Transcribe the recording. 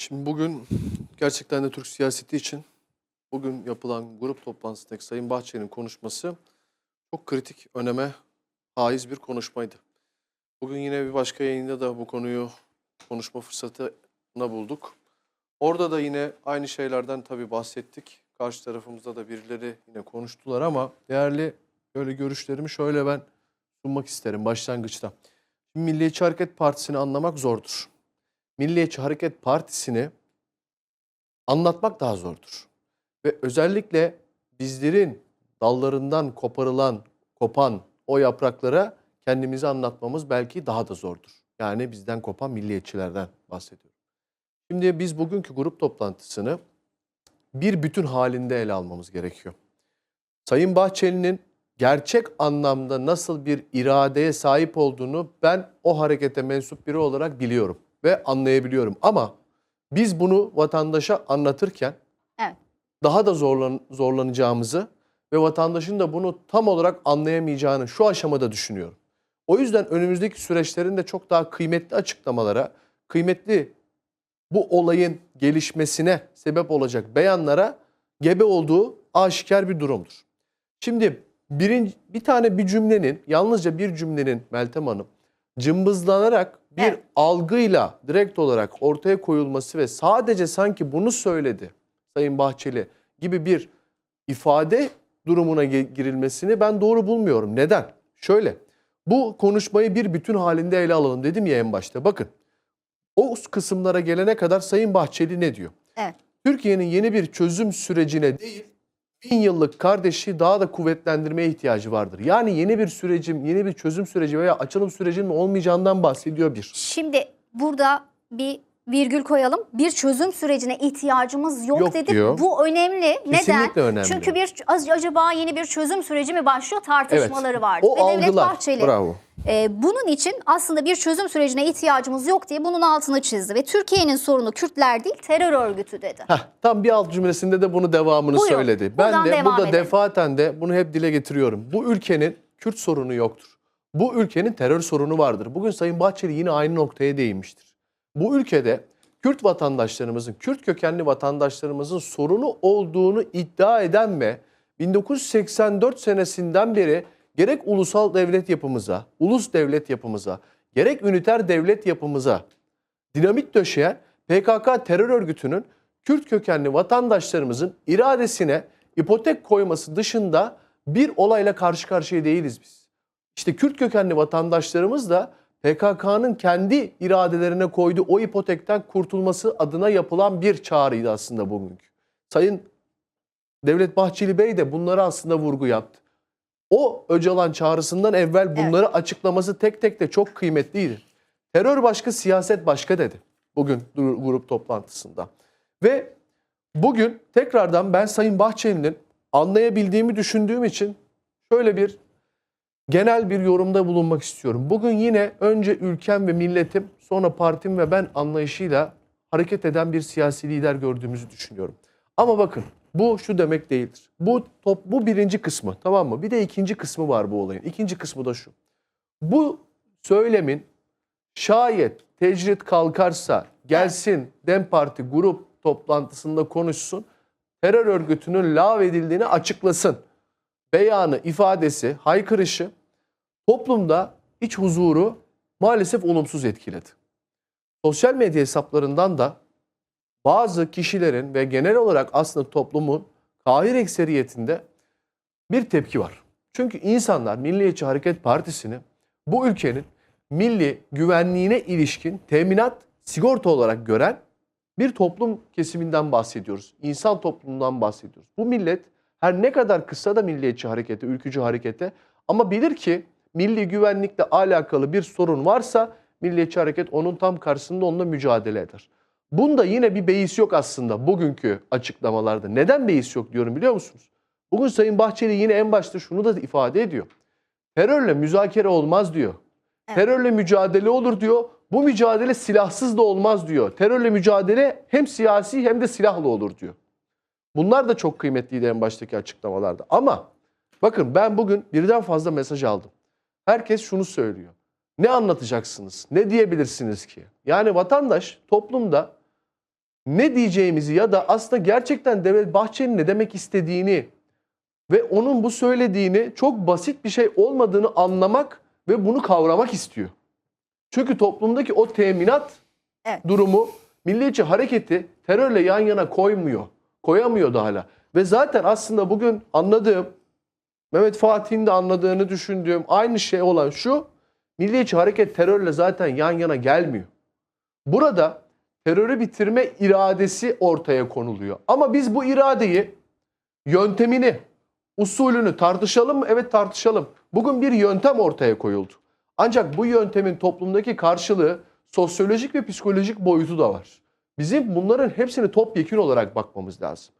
Şimdi bugün gerçekten de Türk siyaseti için bugün yapılan grup toplantısındaki Sayın Bahçeli'nin konuşması çok kritik öneme haiz bir konuşmaydı. Bugün yine bir başka yayında da bu konuyu konuşma fırsatına bulduk. Orada da yine aynı şeylerden tabii bahsettik. Karşı tarafımızda da birileri yine konuştular ama değerli böyle görüşlerimi şöyle ben sunmak isterim başlangıçta. Milliyetçi Hareket Partisi'ni anlamak zordur. Milliyetçi Hareket Partisi'ni anlatmak daha zordur. Ve özellikle bizlerin dallarından koparılan, kopan o yapraklara kendimizi anlatmamız belki daha da zordur. Yani bizden kopan milliyetçilerden bahsediyorum. Şimdi biz bugünkü grup toplantısını bir bütün halinde ele almamız gerekiyor. Sayın Bahçeli'nin gerçek anlamda nasıl bir iradeye sahip olduğunu ben o harekete mensup biri olarak biliyorum ve anlayabiliyorum. Ama biz bunu vatandaşa anlatırken Evet. daha da zorlan, zorlanacağımızı ve vatandaşın da bunu tam olarak anlayamayacağını şu aşamada düşünüyorum. O yüzden önümüzdeki süreçlerin de çok daha kıymetli açıklamalara, kıymetli bu olayın gelişmesine sebep olacak beyanlara gebe olduğu aşikar bir durumdur. Şimdi birinci, bir tane bir cümlenin, yalnızca bir cümlenin Meltem Hanım cımbızlanarak bir Evet. algıyla direkt olarak ortaya koyulması ve sadece sanki bunu söyledi Sayın Bahçeli gibi bir ifade durumuna girilmesini ben doğru bulmuyorum. Neden? Şöyle, bu konuşmayı bir bütün halinde ele alalım dedim ya en başta. Bakın, o kısımlara gelene kadar Sayın Bahçeli ne diyor? Evet. Türkiye'nin yeni bir çözüm sürecine değil, bin yıllık kardeşi daha da kuvvetlendirmeye ihtiyacı vardır. Yani yeni bir sürecim, yeni bir çözüm süreci veya açılım sürecinin olmayacağından bahsediyor bir. Şimdi burada bir virgül koyalım. Bir çözüm sürecine ihtiyacımız yok, Yok dedik. diyor. Bu önemli. Neden? Kesinlikle önemli. Çünkü bir acaba yeni bir çözüm süreci mi başlıyor tartışmaları vardı. O Ve Devlet algılar. Bahçeli Bravo. e, bunun için aslında bir çözüm sürecine ihtiyacımız yok diye bunun altını çizdi. Ve Türkiye'nin sorunu Kürtler değil terör örgütü dedi. Heh, tam bir alt cümlesinde de bunu devamını Buyurun, söyledi. Ben de burada edelim. defaten de bunu hep dile getiriyorum. Bu ülkenin Kürt sorunu yoktur. Bu ülkenin terör sorunu vardır. Bugün Sayın Bahçeli yine aynı noktaya değinmiştir. Bu ülkede Kürt vatandaşlarımızın, Kürt kökenli vatandaşlarımızın sorunu olduğunu iddia eden ve 1984 senesinden beri gerek ulusal devlet yapımıza, ulus devlet yapımıza, gerek üniter devlet yapımıza dinamit döşeyen PKK terör örgütünün Kürt kökenli vatandaşlarımızın iradesine ipotek koyması dışında bir olayla karşı karşıya değiliz biz. İşte Kürt kökenli vatandaşlarımız da PKK'nın kendi iradelerine koyduğu o ipotekten kurtulması adına yapılan bir çağrıydı aslında bugünkü. Sayın Devlet Bahçeli Bey de bunlara aslında vurgu yaptı. O Öcalan çağrısından evvel bunları açıklaması tek tek de çok kıymetliydi. Terör başka, siyaset başka dedi bugün grup toplantısında. Ve bugün tekrardan ben Sayın Bahçeli'nin anlayabildiğimi düşündüğüm için şöyle bir genel bir yorumda bulunmak istiyorum. Bugün yine önce ülkem ve milletim, sonra partim ve ben anlayışıyla hareket eden bir siyasi lider gördüğümüzü düşünüyorum. Ama bakın bu şu demek değildir. Bu top bu birinci kısmı tamam mı? Bir de ikinci kısmı var bu olayın. İkinci kısmı da şu. Bu söylemin şayet tecrit kalkarsa gelsin Dem Parti grup toplantısında konuşsun. Terör örgütünün lağvedildiğini açıklasın. Beyanı, ifadesi, haykırışı toplumda iç huzuru maalesef olumsuz etkiledi. Sosyal medya hesaplarından da bazı kişilerin ve genel olarak aslında toplumun kahir ekseriyetinde bir tepki var. Çünkü insanlar Milliyetçi Hareket Partisi'ni bu ülkenin milli güvenliğine ilişkin teminat sigorta olarak gören bir toplum kesiminden bahsediyoruz. İnsan toplumundan bahsediyoruz. Bu millet her ne kadar kısa da milliyetçi harekete, ülkücü harekete ama bilir ki milli güvenlikle alakalı bir sorun varsa milliyetçi hareket onun tam karşısında onunla mücadele eder. Bunda yine bir beis yok aslında bugünkü açıklamalarda. Neden beis yok diyorum biliyor musunuz? Bugün Sayın Bahçeli yine en başta şunu da ifade ediyor. Terörle müzakere olmaz diyor. Evet. Terörle mücadele olur diyor. Bu mücadele silahsız da olmaz diyor. Terörle mücadele hem siyasi hem de silahlı olur diyor. Bunlar da çok kıymetliydi en baştaki açıklamalarda. Ama bakın ben bugün birden fazla mesaj aldım. Herkes şunu söylüyor. Ne anlatacaksınız? Ne diyebilirsiniz ki? Yani vatandaş toplumda ne diyeceğimizi ya da aslında gerçekten Devlet Bahçeli'nin ne demek istediğini ve onun bu söylediğini çok basit bir şey olmadığını anlamak ve bunu kavramak istiyor. Çünkü toplumdaki o teminat Evet. durumu milliyetçi hareketi terörle yan yana koymuyor. Koyamıyordu hala. Ve zaten aslında bugün anladığım, Mehmet Fatih'in de anladığını düşündüğüm aynı şey olan şu, milliyetçi hareket terörle zaten yan yana gelmiyor. Burada terörü bitirme iradesi ortaya konuluyor. Ama biz bu iradeyi, yöntemini, usulünü tartışalım mı? Evet tartışalım. Bugün bir yöntem ortaya koyuldu. Ancak bu yöntemin toplumdaki karşılığı sosyolojik ve psikolojik boyutu da var. Bizim bunların hepsini topyekün olarak bakmamız lazım.